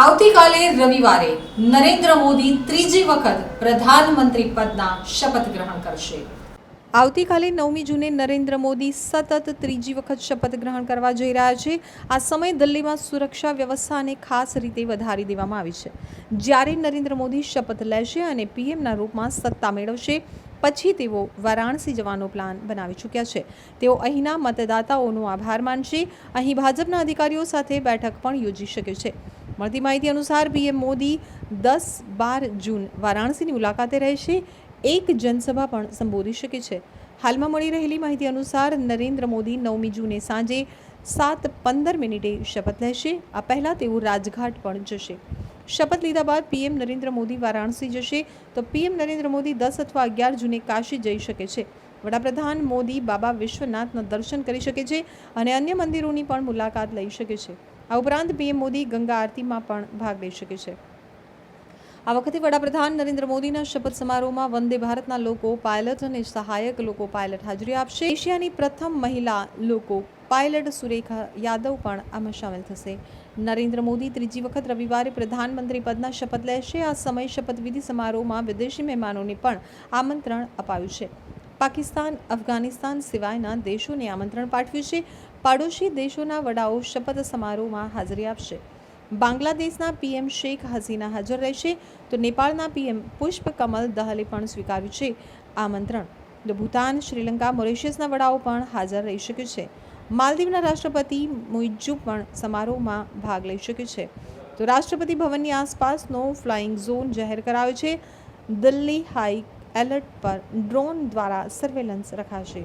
આવતીકાલે રવિવારે નરેન્દ્ર મોદી ત્રીજી વખત પ્રધાનમંત્રી પદના શપથ ગ્રહણ કરશે. આવતીકાલે નવમી જૂને નરેન્દ્ર મોદી સતત ત્રીજી વખત શપથ ગ્રહણ કરવા જઈ રહ્યા છે. આ સમયે દિલ્હીમાં સુરક્ષા વ્યવસ્થાને ખાસ રીતે વધારી દેવામાં આવી છે. જ્યારે નરેન્દ્ર મોદી શપથ લેશે અને પીએમના રૂપમાં સત્તા મેળવશે, પછી તેઓ વારાણસી જવાનો પ્લાન બનાવી ચૂક્યા છે. તેઓ અહીંના મતદાતાઓનો આભાર માનશે. અહીં ભાજપના અધિકારીઓ સાથે બેઠક પણ યોજી શકે છે. મળતી માહિતી અનુસાર પીએમ મોદી દસ બાર જૂન વારાણસીની મુલાકાતે રહેશે. એક જનસભા પણ સંબોધી શકે છે. હાલમાં મળી રહેલી માહિતી અનુસાર નરેન્દ્ર મોદી નવમી જૂને સાંજે સાત પંદર મિનિટે શપથ લેશે. આ પહેલાં તેઓ રાજઘાટ પણ જશે. શપથ લીધા બાદ પીએમ નરેન્દ્ર મોદી વારાણસી જશે. તો પીએમ નરેન્દ્ર મોદી દસ અથવા અગિયાર જૂને કાશી જઈ શકે છે. વડાપ્રધાન મોદી બાબા વિશ્વનાથના દર્શન કરી શકે છે અને અન્ય મંદિરોની પણ મુલાકાત લઈ શકે છે. આ ઉપરાંત પીએમ મોદી ગંગા આરતીમાં પણ ભાગ લઈ શકે છે. આ વખતે વડાપ્રધાન નરેન્દ્ર મોદીના શપથ સમારોહમાં વંદે ભારતના લોકો, પાયલટ અને સહાયક લોકો પાયલટ હાજરી આપશે. એશિયાની પ્રથમ મહિલા લોકો પાયલટ સુરેખા યાદવ પણ આમાં સામેલ થશે. નરેન્દ્ર મોદી ત્રીજી વખત રવિવારે પ્રધાનમંત્રી પદના શપથ લેશે. આ સમય શપથવિધિ સમારોહમાં વિદેશી મહેમાનોને પણ આમંત્રણ અપાયું છે. પાકિસ્તાન, અફઘાનિસ્તાન સિવાયના દેશોને આમંત્રણ પાઠવ્યું છે. પાડોશી દેશોના વડાઓ શપથ સમારોહમાં હાજરી આપશે. બાંગ્લાદેશના પીએમ શેખ હસીના હાજર રહેશે. તો નેપાળના પીએમ પુષ્પ કમલ દહલે પણ સ્વીકાર્યું છે આમંત્રણ. તો ભૂતાન, શ્રીલંકા, મોરિશિયસના વડાઓ પણ હાજર રહી શકે છે. માલદીવના રાષ્ટ્રપતિ મુઇજુ પણ સમારોહમાં ભાગ લઈ શકે છે. તો રાષ્ટ્રપતિ ભવનની આસપાસનો ફ્લાઇંગ ઝોન જાહેર કરાયો છે. દિલ્હી હાઈ એલર્ટ પર ડ્રોન દ્વારા સર્વેલન્સ રખાશે.